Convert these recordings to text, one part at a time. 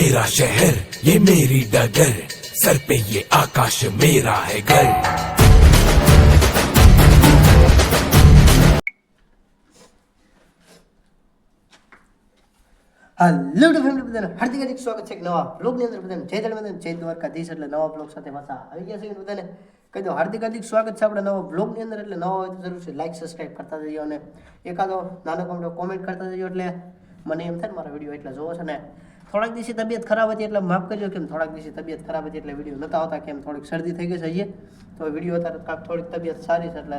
मेरा शहर ये मेरी डगर सर पे ये आकाश मेरा है घर હાલો ટુ ફેમિલી બધાને હાર્દિક હાર્દિક સ્વાગત છે એક નવા બ્લોગની અંદર બધાને જય ધર્મ બધાને જય દ્વારકાધીશ એટલે નવા બ્લોગ સાથે પાછા આવી ગયા છે કે બધાને કહી દો હાર્દિક હાર્દિક સ્વાગત છે આપણે નવા બ્લોગની અંદર એટલે નવા હોય તો જરૂર છે લાઈક સબસ્ક્રાઈબ કરતા જજો અને એકાદો નાનો કમડો કોમેન્ટ કરતા જજો એટલે મને એમ થાય ને મારા વિડીયો એટલે જોવો છે ને થોડાક દિવસે તબિયત ખરાબ હતી એટલે માફ કરજો કેમ થોડાક દિવસે તબિયત ખરાબ હતી એટલે વીડિયો નતા આવતા કેમ થોડીક શરદી થઈ ગઈ છે હજી. તો વીડિયો અત્યારે કાંક થોડીક તબિયત સારી છે એટલે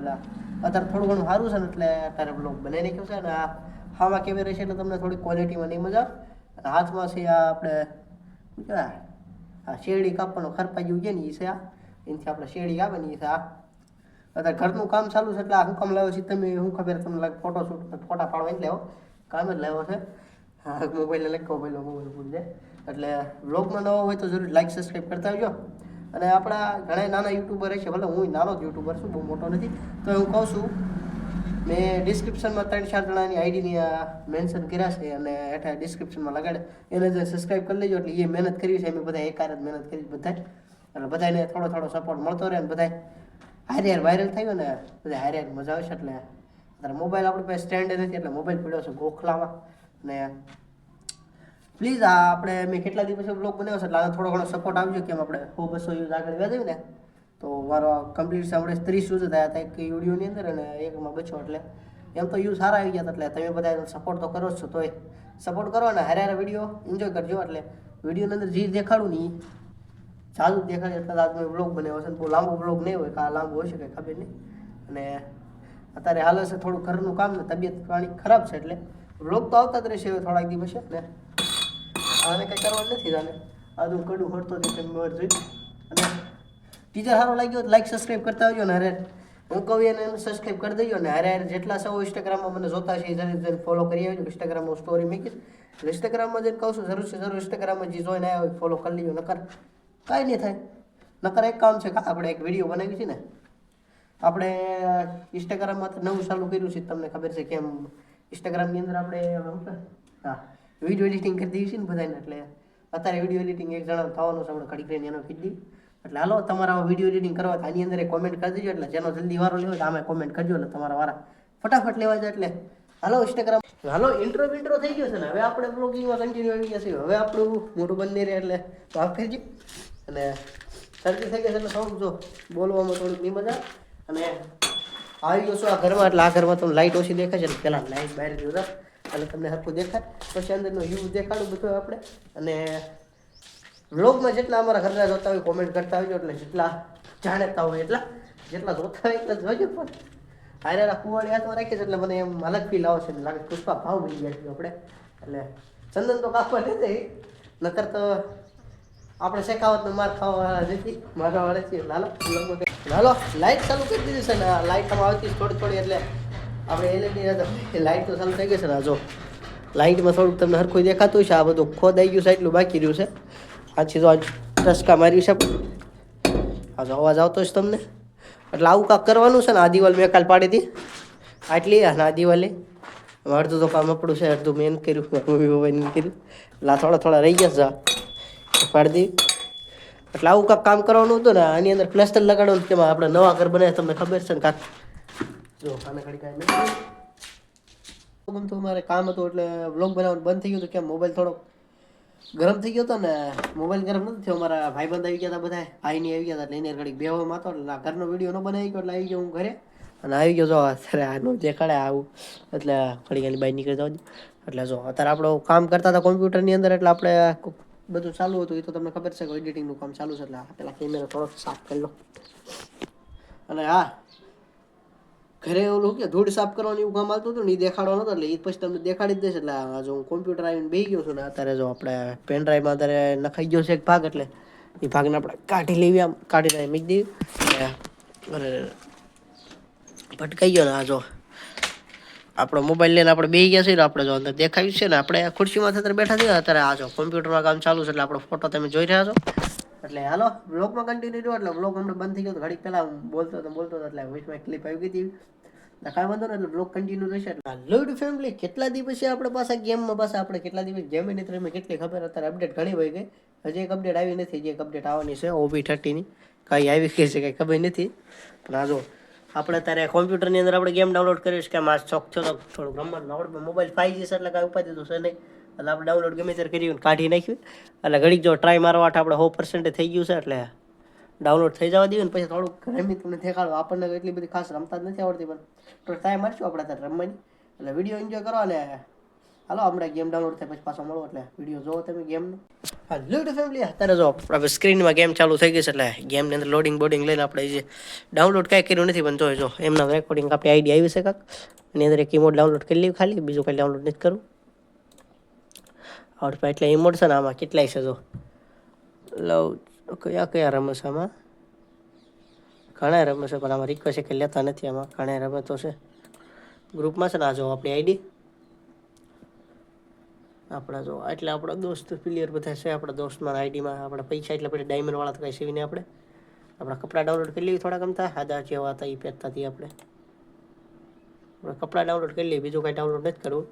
અત્યારે થોડું ઘણું સારું છે ને એટલે અત્યારે બ્લોગ બનાવી નાખ્યો છે અને આ હામાં કેવી રહેશે એટલે તમને થોડી ક્વોલિટીમાં નહીં મજા. અને હાથમાં છે આ આપણે આ શેરડી કાપવાનો ખરપા જેવું છે ને એ છે આ. એનાથી આપણે શેરડી આવે ને એ છે આ. અત્યારે ઘરનું કામ ચાલુ છે એટલે આ હું કામ લાવ્યો છે. તમે હું ખબર તમને લાગે ફોટો શૂટ ફોટા પાડવા એટલે લેવો કામ જ લાવ્યો છે. હા મોબાઈલ લઈ મોબાઈલ મોબાઈલ ભૂલી જાય એટલે બ્લોગમાં નવો હોય તો જરૂર લાઈક સબસ્ક્રાઈબ કરતા આવજો. અને આપણા ઘણા નાના યુટ્યુબર છે ભલે હું નાનો જ યુટ્યુબર છું, બહુ મોટો નથી, તો હું કહું છું, મેં ડિસ્ક્રિપ્શનમાં ત્રણ ચાર જણાની આઈડીની મેન્શન કર્યા છે અને હેઠળ ડિસ્ક્રિપ્શનમાં લગાડે. એને જે સબસ્ક્રાઈબ કરી લેજો, એટલે એ મહેનત કરી છે, અમે બધા એકાર જ મહેનત કરી બધા એટલે બધાને થોડો થોડો સપોર્ટ મળતો રહે ને બધા હારે વાયરલ થયો ને બધા હારે મજા આવશે એટલે મોબાઈલ આપણી પાસે સ્ટેન્ડ નથી, એટલે મોબાઈલ પડ્યો છે ગોખલામાં. અને પ્લીઝ આ આપણે મેં કેટલા દિવસ બ્લોગ બનાવ્યો છે એટલે આ થોડો ઘણો સપોર્ટ આવજો કેમ આપણે સો બસો યુઝ આગળ વધ્યું ને. તો મારો કમ્પ્લીટ છે આપણે ત્રીસ યુઝ થયા હતા એક વિડીયોની અંદર અને એકમાં બચો એટલે એમ તો યુઝ સારા આવી ગયા એટલે તમે બધા સપોર્ટ તો કરો છો તોય. સપોર્ટ કરો અને હારે હારે વીડિયો એન્જોય કરજો એટલે વિડીયોની અંદર જે દેખાડું ને ઈ ચાલુ દેખાડે એટલે આજ મેં બ્લોગ બનાવ્યો છે બહુ લાંબો બ્લોગ નહીં હોય, કાં લાંબો હોય છે કંઈ ખબર નહીં. અને અત્યારે હાલ છે થોડું ઘરનું કામ ને તબિયત પાણી ખરાબ છે એટલે બ્લોગ તો આવતા જ રહેશે થોડાક દિવસે ને આને કંઈ કરવાનું નથી આને આદુ કડું હડતો હતી તમે વાર જોઈ. અને ટીચર સારો લાગ્યો તો લાઈક સબસ્ક્રાઈબ કરતા આવજો ને અરે હું કહું એને સબસ્ક્રાઈબ કરી દેજો ને અરે જેટલા સૌ ઇન્સ્ટાગ્રામમાં મને જોતા છે જઈને જઈને ફોલો કરી આવજો. ઇન્સ્ટાગ્રામમાં સ્ટોરી મૂકીશ. એટલે ઇન્સ્ટાગ્રામમાં જઈને કહું છું, જરૂર છે જરૂર ઇન્સ્ટાગ્રામમાં જે જોઈને આવ્યા ફોલો કરી લેજો, નકર કાંઈ નહીં થાય. નકર એક કામ છે આપણે એક વીડિયો બનાવી છે ને. આપણે ઇન્સ્ટાગ્રામમાં તો નવું ચાલુ કર્યું છે, તમને ખબર છે કેમ ઇન્સ્ટાગ્રામની અંદર આપણે હા. વીડિયો એડિટિંગ કરી દઈએ છીએ ને બધાને, એટલે અત્યારે વીડિયો એડિટિંગ એક જણા થવાનું છે આપણે ઘડી કરીને એનો કીધી એટલે હાલો, તમારા વીડિયો એડિટિંગ કરવા આની અંદર કોમેન્ટ કરી દેજો, એટલે જેનો જલ્દી વારો લેવો આમે કોમેન્ટ કરજો, એટલે તમારા વારા ફટાફટ લેવા જાય, એટલે હાલો ઇન્સ્ટાગ્રામ હાલો ઇન્ટ્રો ઇન્ટ્રો થઈ ગયો છે ને, હવે આપણે બ્લોગિંગમાં કન્ટિન્યુ આવી ગયા છે હવે આપણું મોટું બની રહે, એટલે માફ કરજો અને શરદી થઈ ગઈ છે, એટલે થોડુંક જો બોલવામાં થોડુંક નહીં મજા અને આવી ગયો છું આ ઘરમાં, એટલે આ ઘરમાં તમને લાઇટ ઓછી દેખાય છે પહેલાં લાઇટ બહાર જોતા એટલે તમને સરખું દેખાય. પછી અંદરનો યુઝ દેખાડું બધું આપણે. અને વ્લોગમાં જેટલા અમારા ઘરના જોતા હોય કોમેન્ટ કરતા આવજો એટલે જેટલા જાણતા હોય એટલા, જેટલા જોતા હોય એટલા જોજો પણ. હારે કુવાડી હાથમાં રાખીએ છીએ એટલે મને એમ અલગ ફીલ આવે છે લાગે પુષ્પા ભાવ મળી ગયા છે આપણે. એટલે ચંદન તો કાપવા જઈ નકર તો આપણે શેખાવતનો માર ખાવા નથી મારા વાળે છે લાલો લોકો લાઇટ ચાલુ કરી દીધી છે ને લાઇટ આમાં આવતી થોડી થોડી એટલે આપણે એલઈડી લાઇટ તો ચાલુ થઈ ગઈ છે ને જો. લાઇટમાં થોડુંક તમને હરખું દેખાતું છે આ બધું ખોદ આવી ગયું છે એટલું બાકી રહ્યું છે. આછી તો આજ ટસકા માર્યું છે. આ જો અવાજ આવતો છે તમને. એટલે આવું કાંક કરવાનું છે ને, આ દિવાલ મેં કાલ પાડી હતી. આટલી અને આ દિવાલે. અડધું તો કામ આપણું છે, અડધું મેં કર્યું, મમ્મી પપ્પાએ કર્યું. એટલે થોડા થોડા રહી ગયા છે પાડી દીધી. એટલે આવું કાંક કામ કરવાનું હતું ને, આની અંદર પ્લાસ્ટર લગાડવાનું તેમાં આપણે નવા ઘર બનાવે તમને ખબર છે ને કાંક? જો, આને ઘડી કાંઈ મારે કામ હતું એટલે વ્લોગ બનાવવાનું બંધ થઈ ગયું હતું, કેમ મોબાઈલ થોડોક ગરમ થઈ ગયો હતો ને મોબાઈલ ગરમ નથી થયો. મારા ભાઈબંધ આવી ગયા હતા બધા ભાઈની આવી ગયા હતા એટલે એને ઘડીક બેવામાં હતો, એટલે ઘરનો વીડિયો ન બનાવી ગયો, એટલે આવી ગયો હું ઘરે. અને આવી ગયો જો, અત્યારે આનું દેખાડે આવું. એટલે ઘડી ગાલી બાઈ નીકળી જવા એટલે જો, અત્યારે આપણો કામ કરતા હતા કોમ્પ્યુટરની અંદર, એટલે આપણે બધું ચાલુ હતું, એ તો તમને ખબર છે કે એડિટિંગનું કામ ચાલુ છે, એટલે પેલા કેમેરા થોડોક સાફ કરી લો. અને હા ઘરે ઓલું કે ધૂળ સાફ કરવાનું એવું કામ આવતું હતું ને એ દેખાડવાનું હતું એટલે એ પછી તમને દેખાડી જ દેશે. એટલે જો હું કોમ્પ્યુટર આવીને બેસી ગયો છું ને, અત્યારે જો આપણે પેન ડ્રાઈવમાં અત્યારે નખાઈ ગયો છે એક ભાગ, એટલે એ ભાગને આપણે કાઢી લેવી આમ કાઢીને મૂકી દઈએ અને ભટકાઈ ગયો ને આ જો. આપણો મોબાઈલ લઈને આપણે બે ગયા છીએ ને આપણે જો અંદર દેખાયું છે ને આપણે ખુરશીમાં અત્યારે બેઠા છીએ, અત્યારે આ જો કોમ્પ્યુટરમાં કામ ચાલુ છે એટલે આપણો ફોટો તમે જોઈ રહ્યા છો. એટલે હાલો બ્લોગમાં કન્ટિન્યુ રહ્યો, એટલે બ્લોગ હમણાં બંધ થઈ ગયો ઘડીક પહેલાં બોલતો હતો બોલતો હતો એટલે વોઇસમાં ક્લિપ આવી ગઈ હતી. કાંઈ વાંધો નહીં, એટલે બ્લોગ કન્ટિન્યુ રહેશે. એટલે લોડ ફેમિલી કેટલા દિવસ છે આપણે પાસે ગેમમાં પાસે આપણે કેટલા દિવસ ગેમ એની ત્રણ કેટલી ખબર અત્યારે અપડેટ ઘણી વહી ગઈ. હજી એક અપડેટ આવી નથી જે એક અપડેટ આવવાની છે ઓબી થર્ટીની કાંઈ આવી ગઈ છે, કંઈ ખબર નથી. પણ આ જો આપણે અત્યારે કોમ્પ્યુટરની અંદર આપણે ગેમ ડાઉનલોડ કરીશ કે માસ શોખ છો તો થોડુંક રમવાનું. આવડે મોબાઈલ ફાઈવ જી છે એટલે કાંઈ ઉપાધિ તો છે નહીં. એટલે આપણે ડાઉનલોડ ગમે ત્યારે કર્યું કાઢી નાખ્યું એટલે ઘડીક જો ટ્રાય મારવા આપણે સો પર્સન્ટ થઈ ગયું છે એટલે ડાઉનલોડ થઈ જવા દઈએ ને પછી થોડુંક રમી તમને દેખાડો. આપણને એટલી બધી ખાસ રમતા જ નથી આવડતી, પણ તો ટ્રાય મારશું આપણે ત્યારે રમવાની. એટલે વીડિયો એન્જોય કરો અને હાલો આપણે ગેમ ડાઉનલોડ થાય પછી પાછો મળો. એટલે વીડિયો જોવો તમે ગેમનો હા લ્યુડ ફેમિલી અત્યારે જો આપણે સ્ક્રીનમાં ગેમ ચાલુ થઈ ગઈ છે એટલે ગેમની અંદર લોડિંગ બોડિંગ લઈને આપણે જે ડાઉનલોડ કાંઈ કર્યું નથી પણ હોય જો એમના રેકોર્ડિંગ આપણી આઈડી આવી છે કાંક. એની અંદર એક ઇમોટ ડાઉનલોડ કરી લઈએ ખાલી, બીજું કાંઈ ડાઉનલોડ નથી કરવું. આવડે એટલે ઇમોટ છે ને આમાં કેટલાય છે જો. લવ કયા કયા રમે છે આમાં? ઘણા રમે છે પણ આમાં રિક્વેસ્ટ કે લેતા નથી આમાં. ઘણા રમતો છે. ગ્રુપમાં છે ને આ જો આપણી આઈડી આપણા જો, એટલે આપણા દોસ્ત પ્લેયર બધા છે, આપણા દોસ્તમાં આઈડીમાં આપણા પૈસા, એટલે આપણે ડાયમંડવાળા તો કાંઈ સેવીને આપણે. આપણા કપડાં ડાઉનલોડ કરી લઈએ થોડા ગમતા હાદા જેવા હતા એ પહેરતાથી આપણે. આપણે કપડાં ડાઉનલોડ કરી લઈએ બીજું કાંઈ ડાઉનલોડ નથી કરવું.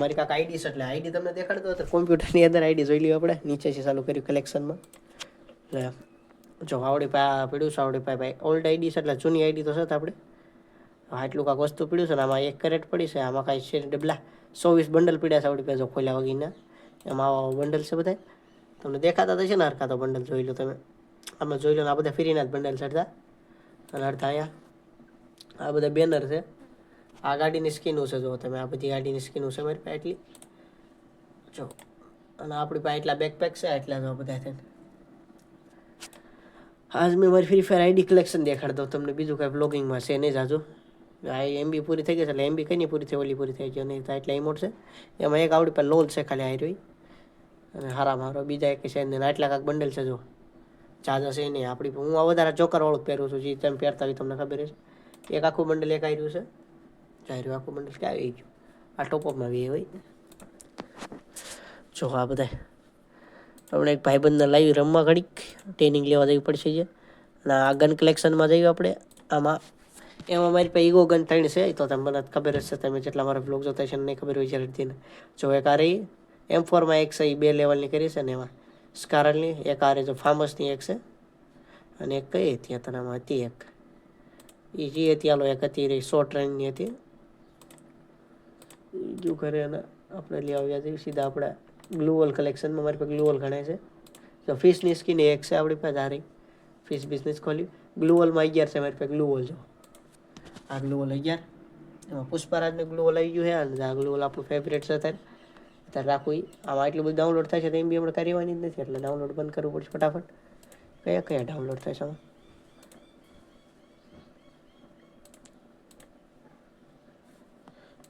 મારી કાંક આઈડી છે, એટલે આઈડી તમને દેખાડતો હતો કોમ્પ્યુટરની અંદર આઈડી જોઈ લઈએ આપણે. નીચે છે ચાલુ કર્યું કલેક્શનમાં એટલે જો આવડી પા પીડ્યું છે, આવડી પા, ભાઈ. ઓલ્ડ આઈડી છે, એટલે જૂની આઈડી તો છે આપણે. આટલું કાંક વસ્તુ પીડ્યું છે ને, આમાં એક કેરેટ પડી છે, આમાં કાંઈ છે ડબલા. ચોવીસ બંડલ પીડ્યા છે આવડી પાસે ખોલ્યા વગીના. એમાં આવા બંડલ છે બધા તમને દેખાતા તો ને હરખા તો બંડલ જોઈ લો તમે. આમાં જોઈ લો ને આ બધા ફ્રીના જ બંડલ અડધા. અને અડધા અહીંયા. આ બધા બેનર છે. આ ગાડીની સ્કીનું છે, જો તમે આ બધી ગાડીની સ્કીનું છે મારી પાસે એટલી. જો. અને આપણી પાસે એટલા બેકપેક છે, એટલા જો બધા થઈને આજ મેં મારી ફ્રી ફાયર આઈડી કલેક્શન દેખાડ દઉં તમને બીજું કાંઈ બ્લોગિંગમાં છે નહીં જાજુ. આ એમબી પૂરી થઈ ગઈ છે, એટલે એમબી કઈ નહીં પૂરી થઈ, ઓલી પૂરી થઈ ગઈ નહીં તો એટલા ઇમોટ છે. એમાં એક આવડી પર લોલ છે ખાલી આવી રહી અને હારા મારો, બીજા એક છે ને આટલા કાંક બંડલ છે જો. ચાર્જર છે નહીં આપણી હું વધારે ચોકર વાળું પહેરું છું, જે તમે પહેરતા હોય તમને ખબર છે એક આખું બંડલ એક આવી રહ્યું છે. ચાઈ રહ્યું આખું બંડલ ક્યાં આવી ગયું? આ ટોપઅપમાં બી હોય. જો આ બધા આપણે એક ભાઈબંધને લાવી રમવા ઘડીક ટ્રેનિંગ લેવા જવી પડશે છે અને આ ગન કલેક્શનમાં જઈએ આપણે, આમાં એમાં મારી પાસે ઈગો ગન ત્રણ છે તો તમે મને ખબર જ છે, તમે જેટલા મારા બ્લોગ જોતા છે નહીં ખબર હોય જ્યારે ને. જો એક આ રહી એમ ફોરમાં એક છે, એ બે લેવલની કરી છે ને એમાં. સ્કારલની એક આ રહી, જો ફાર્મસની એક છે. અને એક કઈ હતી અત્યારમાં હતી એક. એ જે હતી આલો એક હતી રહી શોર્ટ ટ્રેનની હતી. બીજું કરે એને આપણે લઈ આવ્યા છીએ, સીધા આપણે ગ્લુઅલ કલેક્શનમાં મારી પાસે ગ્લુઅલ ઘણા છે. જો ફિશની સ્કીન એક છે આપણી પાસે, આ રહી. ફિશ બિઝનેસ ખોલ્યું ગ્લુઅલમાં અગિયાર છે મારી પાસે ગ્લુઅલ જો. આ લઈ અગિયાર એમાં પુષ્પારાજનું ગ્લુવલ આવી ગયું છે. અને આ ગ્લુવલ આપણું ફેવરેટ છે અત્યારે. અત્યારે રાખવું. આમાં એટલું બધું ડાઉનલોડ થાય છે તો એમ બી આપણે કરવાની જ નથી. એટલે ડાઉનલોડ બંધ કરવું પડશે ફટાફટ. કયા કયા ડાઉનલોડ થાય છે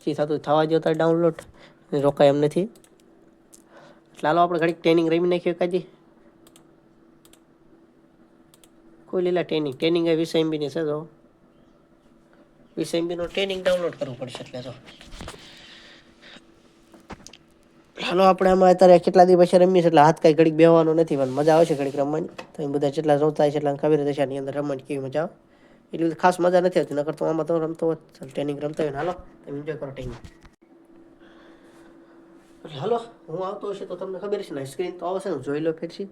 જે થતું થવા જો તાર ડાઉનલોડ રોકાય એમ નથી. એટલે હાલો, આપણે ઘડીક ટ્રેનિંગ રમી નાખીએ કાજી કોઈ લીલા ટ્રેનિંગ ટ્રેનિંગ એ વીસ એમબીની છે તો વીસ ટ્રેનિંગ ડાઉનલોડ કરવું પડશે એટલે તો. હાલો, આપણે આમાં અત્યારે કેટલા દિવસ પછી રમીએ એટલે હાથ કાંઈ ઘડીક બેહવાનો નથી, પણ મજા આવે છે ઘડીક રમવાની. તો એ બધા જેટલા જોતા છે એટલા ખબર રહેશે હશે આની અંદર રમવાની કેવી મજા આવે. એટલી બધી ખાસ મજા નથી આવતી, નકર તો આમાં તો રમતો હોત. ચાલ ટ્રેનિંગ રમતા હોય હાલો, તમે એન્જોય કરો ટ્રેનિંગ હાલો, હું આવતો હશે તો તમને ખબર છે ને સ્ક્રીન તો આવશે ને, જોઈ લો ફેરથી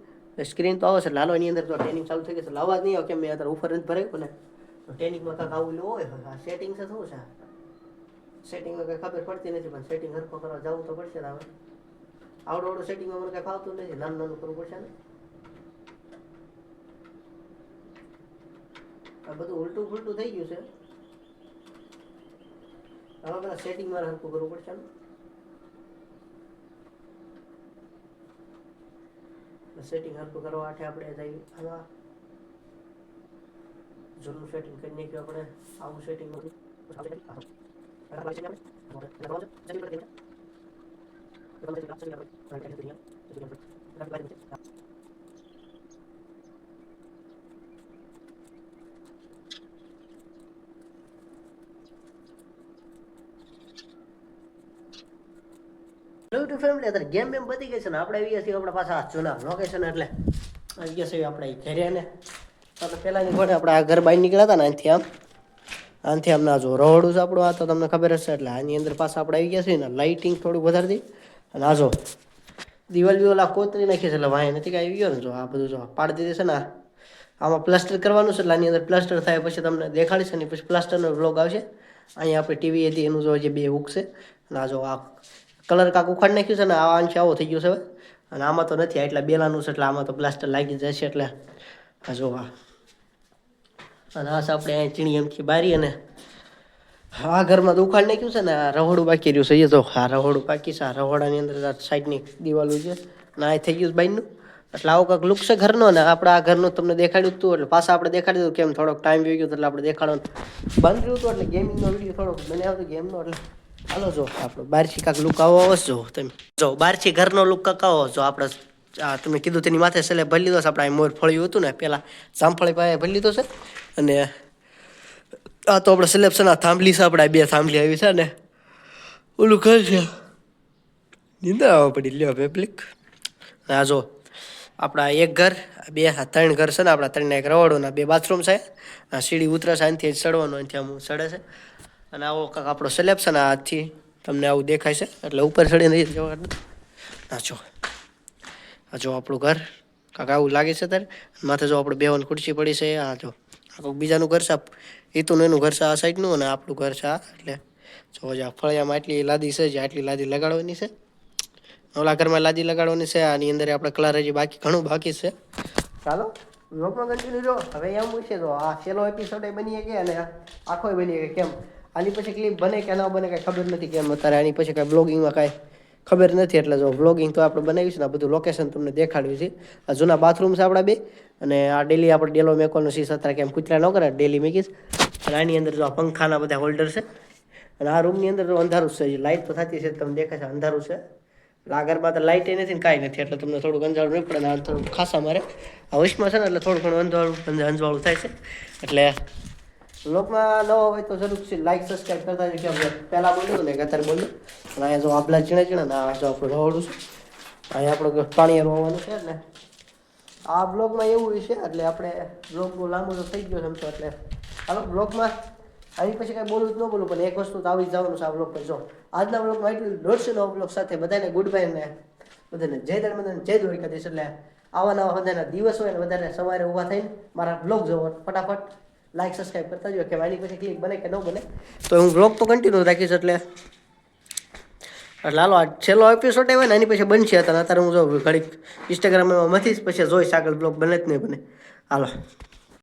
સ્ક્રીન તો આવશે એટલે હાલો, એની અંદર તો ટ્રેનિંગ ચાલુ થઈ ગઈ એટલે અવાજ નહીં આવે કેમ મેં અત્યારે ઉપર નથી ભરાયું ને ટ્રેનિંગમાં કાંઈક આવું હોય આ સેટિંગ છે શું છે? સેટિંગમાં કંઈ ખબર પડતી નથી, પણ સેટિંગ હરખો કરવા જવું તો પડશે હવે. આવડું આવડું સેટિંગમાં મને કાંઈ ફાવતું નથી, નાનું નાનું કરવું પડશે ને. આ બધું ઉલટું ફૂલટું થઈ ગયું છે. હવે બધા સેટિંગમાં હરખું કરવું પડશે ને. સેટિંગ હરખું કરવા માટે આપણે જઈએ. આમાં જૂનું સેટિંગ કરી નાખ્યું આપણે આવું સેટિંગ આપણે આવીએ છીએ આપણા પાછા જૂના લોકેશન એટલે. આવી ગયા છીએ આપણે ઘેરે ને. પહેલાંની ઘોડે આપણે આ ઘર બહાર નીકળ્યા હતા ને અહીંથી આમ. આનાથી આમના જો રહોડું છે આપણું, આ તો તમને ખબર હશે એટલે આની અંદર પાછા આપણે આવી ગયા છીએ ને લાઇટિંગ થોડું વધારે દઈ અને આ જો, દિવાલ બી ઓલા કોતરી નાખી છે, એટલે વાંહે નથી કાંઈ આવી ગયો ને, જો આ બધું જો પાડી દીધી છે ને આમાં પ્લાસ્ટર કરવાનું છે, એટલે આની અંદર પ્લાસ્ટર થાય પછી તમને દેખાડીશ અને પછી પ્લાસ્ટરનો વ્લોગ આવશે. અહીંયા આપણે ટીવી હતી, એનું જો જે બે હુક છે, અને આ જો આ કલર કાંક ઉખાડી નાખ્યું છે ને, આ અંશ આવો થઈ ગયો છે અને આમાં તો નથી એટલા બેલાનું છે, એટલે આમાં તો પ્લાસ્ટર લાગી જશે, એટલે આ જો આ અને આ આપણે અહીંયા ચીણી એમથી બારી અને આ ઘરમાં તો ઉખાડ નાખ્યું છે ને, આ રહોડું બાકી રહ્યું છે. એ તો આ રહોડું બાકી છે. આ રહોડાની અંદર સાઈડની દિવાલો છે ને, આ થઈ ગયું બાઈનું એટલે આવો કંઈક લુક છે ઘરનો ને, આપણે આ ઘરનું તમને દેખાડ્યું હતું એટલે પાછા આપણે દેખાડી દીધું કેમ થોડોક ટાઈમ વી ગયો એટલે આપણે દેખાડવાનું બંધ રહ્યું હતું. એટલે ગેમિંગનો વીડિયો થોડોક બનાવ્યો હતો ગેમનો એટલે હાલો જો, આપણો બહારથી કાંક લુક આવો આવશો તમે. જો બહારથી ઘરનો લુક કાંક આવો, જો આપણે તમે કીધું તેની માથે સેલે ભરી લીધો છે. આપણે આ મોર ફળ્યું હતું ને પહેલાં જામફળી પાસે ભરી લીધો છે. અને આ તો આપણે આ થાંભલી છે, આપણે આ બે થાંભલી આવી છે ને. ઓલું ઘર છે. નીંદર આવવા પડી. લ્યો પબ્લિક આ જો, આપણા એક ઘર, આ બે, આ ત્રણ ઘર છે ને, આપણા ત્રણના એક રવાડોના બે બાથરૂમ છે. આ સીડી ઉતરે છે અહીંથી ચડવાનું અહીંથી આમ ચડે છે. અને આવો કાંક આપણો સિલેક્શન આથી તમને આવું દેખાય છે. એટલે ઉપર ચડીને નથી જવાનું. ના જો. આ જો આપણું ઘર, કાંક આવું લાગે છે ત્યારે માથે જો આપણે બેવાની ખુરશી પડી છે, આ જો, આ બીજાનું ઘર છે ઈતુનું એનું ઘર છે, આ સાઈડનું અને આપણું ઘર છે, આ, એટલે જો આ ફળિયામાં આટલી લાદી છે, જે આટલી લાદી લગાડવાની છે, ઓલા ઘરમાં લાદી લગાડવાની છે, આની અંદર આપણે કલર હજી બાકી, ઘણું બાકી છે. ચાલો, વ્લોગમાં કન્ટિન્યુ જો હવે એમ છે તો આ છેલ્લો એપિસોડ બની કે અને આખો બની કે કેમ? આની પછી ક્લિપ બને કે ના બને કાંઈ ખબર નથી, કેમ? અત્યારે આની પછી કાંઈ બ્લોગિંગમાં કાંઈ ખબર નથી એટલે જો વ્લોગિંગ તો આપણે બનાવીશું ને આ બધું લોકેશન તમને દેખાડ્યું છે. આ જૂના બાથરૂમ છે આપણા બે અને આ ડેલી આપણે ડેલો મેકોનો શીશ અત્યારે કેમ કૂતરા ન કરે ડેલી મેકીશ. અને આની અંદર જો આ પંખાના બધા હોલ્ડર છે. અને આ રૂમની અંદર તો અંધારું છે. લાઇટ તો થતી છે, તમને દેખાય છે અંધારું છે. લાગરમાં તો લાઇટ નથી ને કાંઈ નથી. એટલે તમને થોડુંક અંધારું નહીં પડે ને થોડું ખાસા મારે. આ વશમાં છે ને એટલે થોડું ઘણું અંધારું અંધ- અંજવાળું થાય છે. એટલે લોકમાં નવો હોય તો જરૂર લાઈક સબસ્ક્રાઈબ કરતા જજો કે પહેલાં બોલ્યું ને અત્યારે બોલ્યું. અને અહીંયા જો આપલા ચીણે ચીણે ને આ જો આપણું રહોડું છે. અહીંયા આપણું પાણી રોવાનું છે ને આ બ્લોગમાં એવું છે એટલે આપણે બ્લોગ બહુ લાંબો તો થઈ ગયો સમજો એટલે હાલો, બ્લોગમાં આની પછી કાંઈ બોલવું જ ન બોલું, પણ એક વસ્તુ તો આવી જવાનું છે આ બ્લોગ પર. જો આજના બ્લોગમાં એટલું દોઢસો નવો બ્લોગ સાથે બધાને ગુડ બાય ને બધાને જય બધાને જય દેશ એટલે આવા નવા બધાના દિવસ હોય ને વધારે સવારે ઊભા થઈને મારા બ્લોગ જોવો. ફટાફટ. લાઈક સબસ્ક્રાઈબ કરતા જો કે આની પછી ક્લિક બને કે ન બને તો હું બ્લોગ તો કન્ટિન્યુ રાખીશ એટલે. એટલે હાલો, આ છેલ્લો એપિસોડ આવ્યો ને એની પછી બનશે હતા અત્યારે હું જો ઘડીક ઇન્સ્ટાગ્રામમાં મથીશ, પછી જોઈશ આગળ બ્લોગ બને જ નહીં બને. હાલો.